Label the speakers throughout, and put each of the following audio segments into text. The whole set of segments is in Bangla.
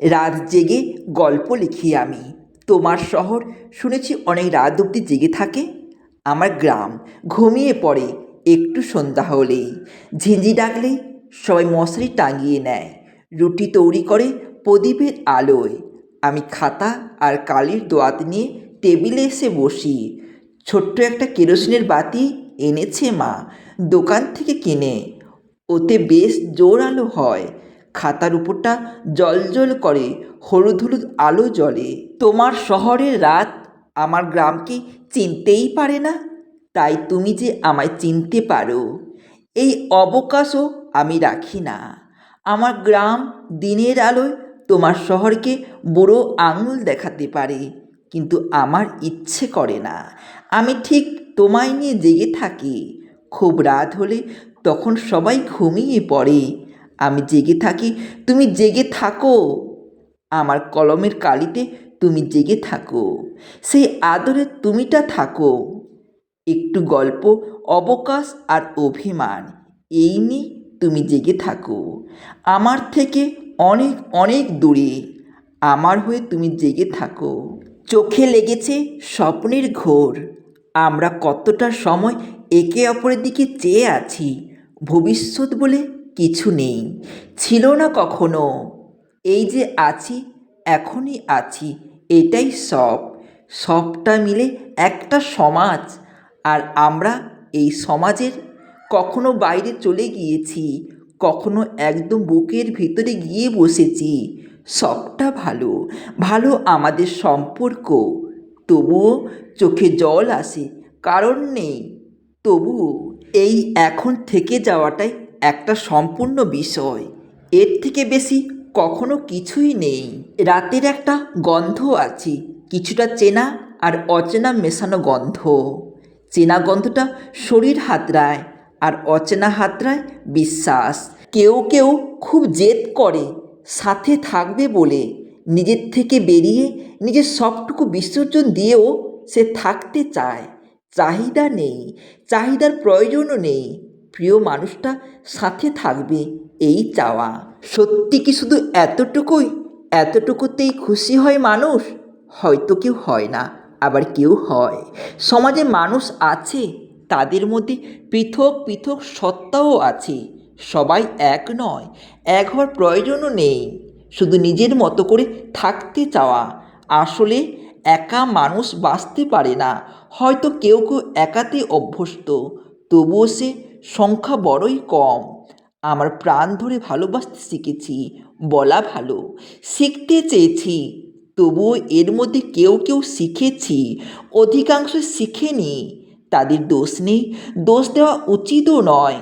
Speaker 1: রাত জেগে গল্প লিখি আমি। তোমার শহর শুনেছি অনেক রাত অবধি জেগে থাকে। আমার গ্রাম ঘুমিয়ে পড়ে একটু সন্ধ্যা হলেই। ঝিঁঝি ডাকলেই সবাই মশারি টাঙিয়ে নেয়। রুটি তৈরি করে প্রদীপের আলোয়। আমি খাতা আর কালির দোয়াত নিয়ে টেবিলে এসে বসি। ছোট্ট একটা কেরোসিনের বাতি এনেছে মা, দোকান থেকে কিনে। ওতে বেশ জোর আলো হয়। খাতার উপরটা জল করে, হলুদ হলুদ আলো জ্বলে। তোমার শহরের রাত আমার গ্রামকে চিনতেই পারে না? তাই তুমি যে আমায় চিনতে পারো, এই অবকাশও আমি রাখি না। আমার গ্রাম দিনের আলোয় তোমার শহরকে বুড়ো আঙুল দেখাতে পারে, কিন্তু আমার ইচ্ছে করে না। আমি ঠিক তোমায় নিয়ে জেগে থাকি, খুব রাত হলে তখন সবাই ঘুমিয়ে পড়ে আমি জেগে থাকি, তুমি জেগে থাকো। আমার কলমের কালিতে তুমি জেগে থাকো। সেই আদরে তুমিটা থাকো। একটু গল্প, অবকাশ আর অভিমান, এই নিয়ে তুমি জেগে থাকো। আমার থেকে অনেক অনেক দূরে, আমার হয়ে তুমি জেগে থাকো। চোখে লেগেছে স্বপ্নের ঘোর, আমরা কতটা সময় একে অপরের দিকে চেয়ে আছি, ভবিষ্যৎ বলে কিছু নেই। ছিল না কখনো। এই যে আছি, এখনই আছি, এটাই সব। সবটা মিলে একটা সমাজ। আর আমরা এই সমাজের কখনো বাইরে চলে গিয়েছি, কখনো একদম বুকের ভিতরে গিয়ে বসেছি। সবটা ভালো ভালো আমাদের সম্পর্ক। তবুও চোখে জল আসে, কারণ নেই। তবুও এই এখন থেকে যাওয়াটাই একটা সম্পূর্ণ বিষয়। এর থেকে বেশি কখনো কিছুই নেই। রাতের একটা গন্ধ আছে, কিছুটা চেনা আর অচেনা মেশানো গন্ধ। চেনা গন্ধটা শরীর হাতড়ায় আর অচেনা হাতড়ায় বিশ্বাস। কেউ কেউ খুব জেদ করে, সাথে থাকবে বলে, নিজের থেকে বেরিয়ে নিজের সবটুকু বিসর্জন দিয়েও সে থাকতে চায়। চাহিদা নেই, চাহিদার প্রয়োজনও নেই। প্রিয় মানুষটা সাথে থাকবে এই চাওয়া। সত্যি কি শুধু এতটুকুই? এতটুকুতেই খুশি হয় মানুষ? হয়তো কেউ হয় না, আবার কেউ হয়। সমাজে মানুষ আছে, তাদের মধ্যে পৃথক পৃথক সত্তাও আছে। সবাই এক নয়, এক হওয়ার প্রয়োজনও নেই। শুধু নিজের মতো করে থাকতে চাওয়া। আসলে একা মানুষ বাঁচতে পারে না। হয়তো কেউ কেউ একাতে অভ্যস্ত, তবুও সে সংখ্যা বড়ই কম। আমার প্রাণ ধরে ভালোবাসতে শিখেছি বলা ভালো। শিখতে চেয়েছি, তবুও এর মধ্যে কেউ কেউ শিখেছি। অধিকাংশ শিখেনি, তাদের দোষ নেই। দোষ দেওয়া উচিতও নয়।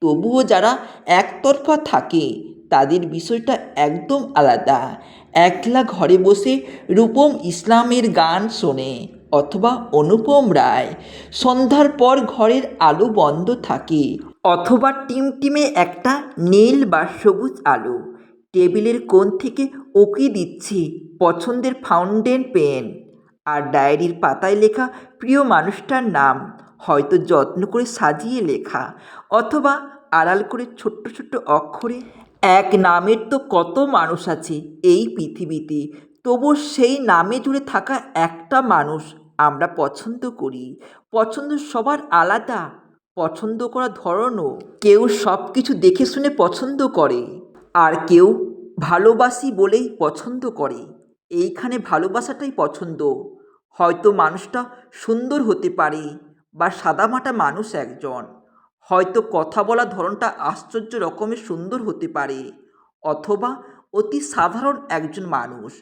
Speaker 1: তবুও যারা একতরফা থাকে, তাদের বিষয়টা একদম আলাদা। একলা ঘরে বসে রূপম ইসলামের গান শোনে। অথবা অনুপম রায়। সন্ধ্যার পর ঘরের আলো বন্ধ থাকে। অথবা টিমটিমে একটা নীল বা সবুজ আলো। টেবিলের কোণ থেকে ওকে দিচ্ছি পছন্দের ফাউন্টেন পেন। আর ডায়েরির পাতায় লেখা প্রিয় মানুষটার নাম। হয়তো যত্ন করে সাজিয়ে লেখা। অথবা আড়াল করে ছোট্ট ছোট্ট অক্ষরে, এক নামের তো কত মানুষ আছে এই পৃথিবীতে। তবু সেই নামে জুড়ে থাকা একটা মানুষ আমরা পছন্দ করি। পছন্দ সবার আলাদা, পছন্দ করার ধরনও। কেউ সব কিছু দেখে শুনে পছন্দ করে, আর কেউ ভালোবাসি বলেই পছন্দ করে। এইখানে ভালোবাসাটাই পছন্দ। হয়তো মানুষটা সুন্দর হতে পারে বা সাদামাটা মানুষ একজন। হয়তো কথা বলার ধরনটা আশ্চর্য রকমের সুন্দর হতে পারে, অথবা অতি সাধারণ একজন মানুষ।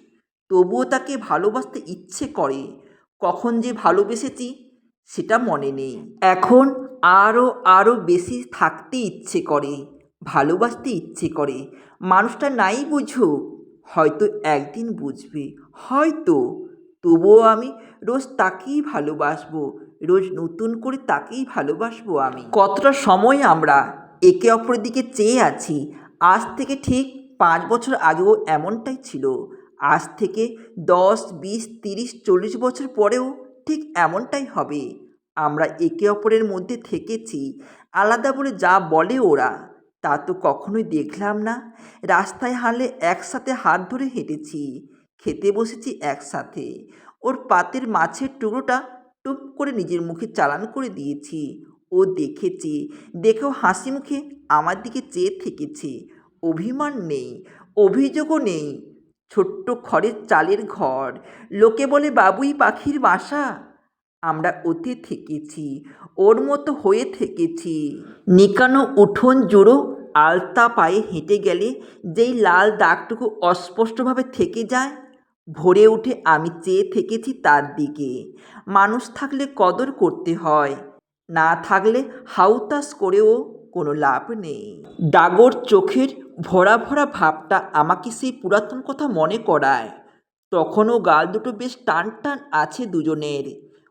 Speaker 1: তবুও তাকে ভালোবাসতে ইচ্ছে করে কখন যে ভালোবেসেছি, সেটা মনে নেই। এখন আরও আরও বেশি থাকতে ইচ্ছে করে, ভালোবাসতে ইচ্ছে করে। মানুষটা নাই বুঝুক হয়তো একদিন বুঝবে। হয়তো, তবুও আমি রোজ তাকেই ভালোবাসবো, রোজ নতুন করে তাকেই ভালোবাসবো আমি। কতটা সময় আমরা একে অপরের দিকে চেয়ে আছি, আজ থেকে ঠিক পাঁচ বছর আগেও এমনটাই ছিল। আজ থেকে দশ, বিশ, তিরিশ, চল্লিশ বছর পরেও ঠিক এমনটাই হবে। আমরা একে অপরের মধ্যে থেকেছি, আলাদা বলে যা বলে ওরা, তা তো কখনোই দেখলাম না। রাস্তায় হাঁটলে একসাথে হাত ধরে হেঁটেছি, খেতে বসেছি একসাথে। ওর পাতের মাছের টুকরোটা টুপ করে নিজের মুখে চালান করে দিয়েছি। ও দেখেছি, দেখেও হাসি মুখে আমার দিকে চেয়ে থেকেছে। অভিমান নেই, অভিযোগও নেই। ছোট্ট খড়ের চালের ঘর। লোকে বলে, বাবুই পাখির বাসা। আমরা ওতে থেকেছি, ওর মতো হয়ে থেকেছি। নিকানো উঠোন জুড়ো, আলতা পায়ে হেঁটে গেলে যেই লাল দাগটুকু অস্পষ্টভাবে থেকে যায়, ভোরে উঠে আমি চেয়ে থেকেছি তার দিকে। মানুষ থাকলে কদর করতে হয়, না থাকলে হাউতাস করেও কোনো লাভ নেই। ডাগর চোখের ভরা ভরা ভাবটা আমাকে সেই পুরাতন কথা মনে করায়। তখনও গাল দুটো বেশ টান টান আছে দুজনের।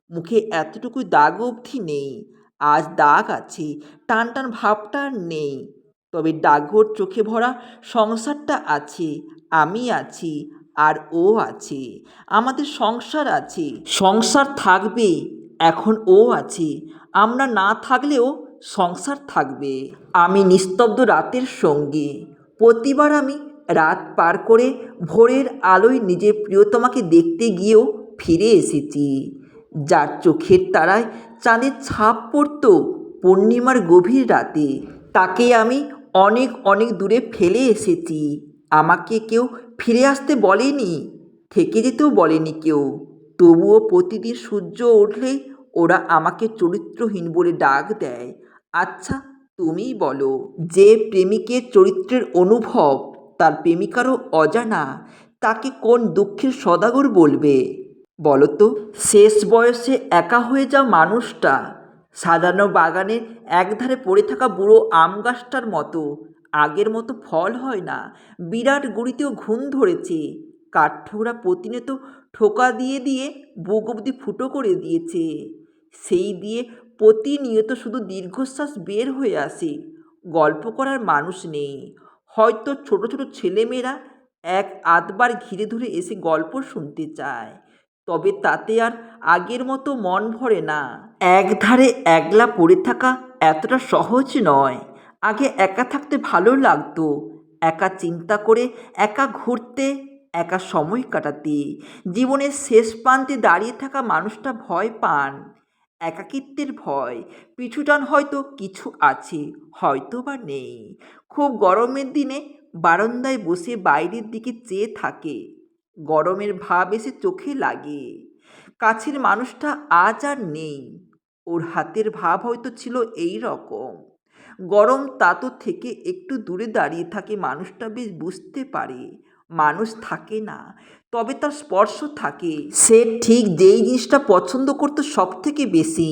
Speaker 1: মুখে এতটুকু দাগ অবধি নেই। আজ দাগ আছে, টান টান ভাবটা আর নেই। তবে ডাগর চোখে ভরা সংসারটা আছে, আমি আছি, আর ও আছে, আমাদের সংসার আছে। সংসার থাকবে এখন ও আছে। আমরা না থাকলেও সংসার থাকবে। আমি নিস্তব্ধ রাতের সঙ্গী। প্রতিবার আমি রাত পার করে ভোরের আলোয় নিজের প্রিয়তমাকে দেখতে গিয়েও ফিরে এসেছি। যার চোখের তারায় চাঁদের ছাপ পড়ত পূর্ণিমার গভীর রাতে। তাকে আমি অনেক অনেক দূরে ফেলে এসেছি। আমাকে কেউ ফিরে আসতে বলেনি, থেকে যেতেও বলেনি কেউ। তবুও প্রতিদিন সূর্য উঠলেই ওরা আমাকে চরিত্রহীন বলে ডাক দেয়। আচ্ছা তুমিই বলো, যে প্রেমিকের চরিত্রের অনুভব, তার প্রেমিকারও অজানা, তাকে কোন দুঃখের সদাগর বলবে? বলো তো শেষ বয়সে একা হয়ে যাওয়া মানুষটা, সাজানো বাগানের একধারে পড়ে থাকা বুড়ো আম গাছটার মতো, আগের মতো ফল হয় না, বিরাট গুড়িতেও ঘুম ধরেছে, কাঠঠোকরা প্রতিনিয়ত ঠোকা দিয়ে দিয়ে বুক অবধি ফুটো করে দিয়েছে, সেই দিয়ে প্রতিনিয়ত শুধু দীর্ঘশ্বাস বের হয়ে আসে, গল্প করার মানুষ নেই। হয়তো ছোট ছোট ছেলেমেয়েরা এক আধবার ঘিরে ধরে এসে গল্প শুনতে চায়, তবে তাতে আর আগের মতো মন ভরে না। একধারে একলা পড়ে থাকা এতটা সহজ নয়। আগে একা থাকতে ভালো লাগতো, একা চিন্তা করে একা ঘুরতে, একা সময় কাটাতে। জীবনের শেষ প্রান্তে দাঁড়িয়ে থাকা মানুষটা ভয় পান। একাকিত্বের ভয়। পিছুটান হয়তো কিছু আছে হয়তো বা নেই। খুব গরমের দিনে বারান্দায় বসে বাইরের দিকে চেয়ে থাকে। গরমের ভাব এসে চোখে লাগে। কাছের মানুষটা আজ আর নেই। ওর হাতের ভাব হয়তো ছিল এই রকম। গরম তাতো থেকে একটু দূরে দাঁড়িয়ে থাকে মানুষটা বেশ বুঝতে পারে। মানুষ থাকে না, তবে তার স্পর্শ থাকে। সে ঠিক যেই জিনিসটা পছন্দ করতো সব থেকে বেশি,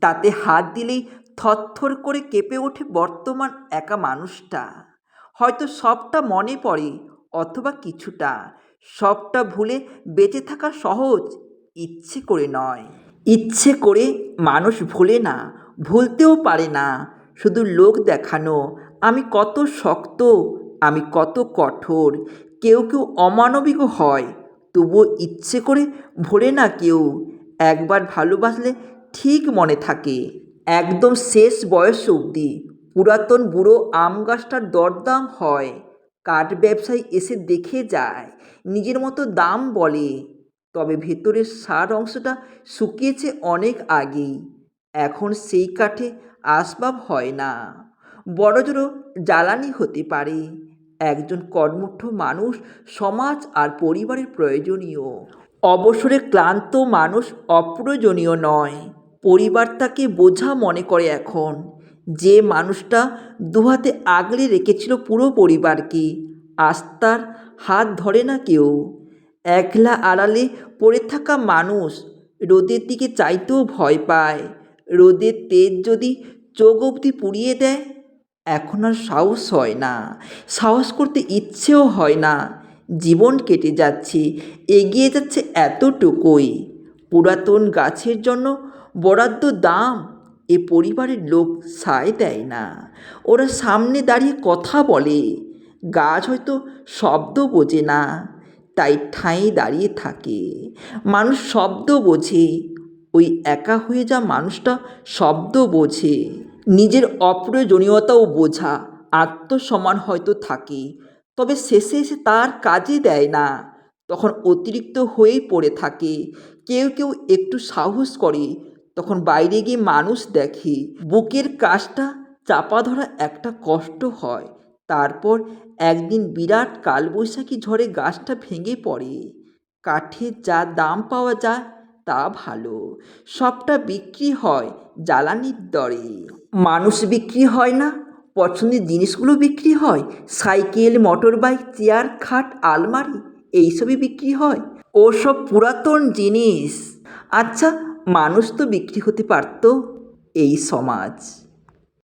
Speaker 1: তাতে হাত দিলেই থরথর করে কেঁপে ওঠে বর্তমান একা মানুষটা। হয়তো সবটা মনে পড়ে, অথবা কিছুটা। সবটা ভুলে বেঁচে থাকা সহজ, ইচ্ছে করে নয়। ইচ্ছে করে মানুষ ভুলে না, ভুলতেও পারে না। শুধু লোক দেখানো, আমি কত শক্ত, আমি কত কঠোর কেউ কেউ অমানবিকও হয়। তবুও ইচ্ছে করে ভোলে না কেউ। একবার ভালোবাসলে ঠিক মনে থাকে। একদম শেষ বয়স অবধি পুরাতন বুড়ো আম গাছটার দরদাম হয়। কাঠ ব্যবসায়ী এসে দেখে যায়, নিজের মতো দাম বলে। তবে ভেতরের সার অংশটা শুকিয়েছে অনেক আগেই। এখন সেই কাঠে আসবাব হয় না। বড়জোরও জ্বালানি হতে পারে। একজন কর্মঠ মানুষ, সমাজ আর পরিবারের প্রয়োজনীয়। অবসরে ক্লান্ত মানুষ অপ্রয়োজনীয় নয়। পরিবার তাকে বোঝা মনে করে এখন। যে মানুষটা দুহাতে আগলে রেখেছিল পুরো পরিবারকে আস্তার হাত ধরে না কেউ। একলা আড়ালে পড়ে থাকা মানুষ রোদের দিকে চাইতেও ভয় পায়। রোদের তেজ যদি চোখ অবধি পুড়িয়ে দেয় এখন আর সাহস হয় না। সাহস করতে ইচ্ছেও হয় না। জীবন কেটে যাচ্ছে, এগিয়ে যাচ্ছে এতটুকুই। পুরাতন গাছের জন্য বরাদ্দ দাম এ পরিবারের লোক সায় দেয় না। ওরা সামনে দাঁড়িয়ে কথা বলে। গাছ হয়তো শব্দ বোঝে না, তাই ঠাঁই দাঁড়িয়ে থাকে। মানুষ শব্দ বোঝে, ওই একা হয়ে যা মানুষটা শব্দ বোঝে। নিজের অপ্রয়োজনীয়তাও বোঝা, আত্মসম্মান হয়তো থাকে, তবে শেষে এসে তার কাজে দেয় না। তখন অতিরিক্ত হয়েই পড়ে থাকে, কেউ কেউ একটু সাহস করে, তখন বাইরে গিয়ে মানুষ দেখে, বুকের কাজটা চাপা ধরা একটা কষ্ট হয়, তারপর একদিন বিরাট কালবৈশাখী ঝড়ে গাছটা ভেঙে পড়ে। কাঠের যা দাম পাওয়া যায় তা ভালো, সবটা বিক্রি হয় জ্বালানির দরে। মানুষ বিক্রি হয় না, পছন্দের জিনিসগুলো বিক্রি হয়, সাইকেল মোটর বাইক চেয়ার, খাট, আলমারি, এইসবই বিক্রি হয়। ওসব পুরাতন জিনিস। আচ্ছা মানুষ তো বিক্রি হতে পারত এই সমাজ।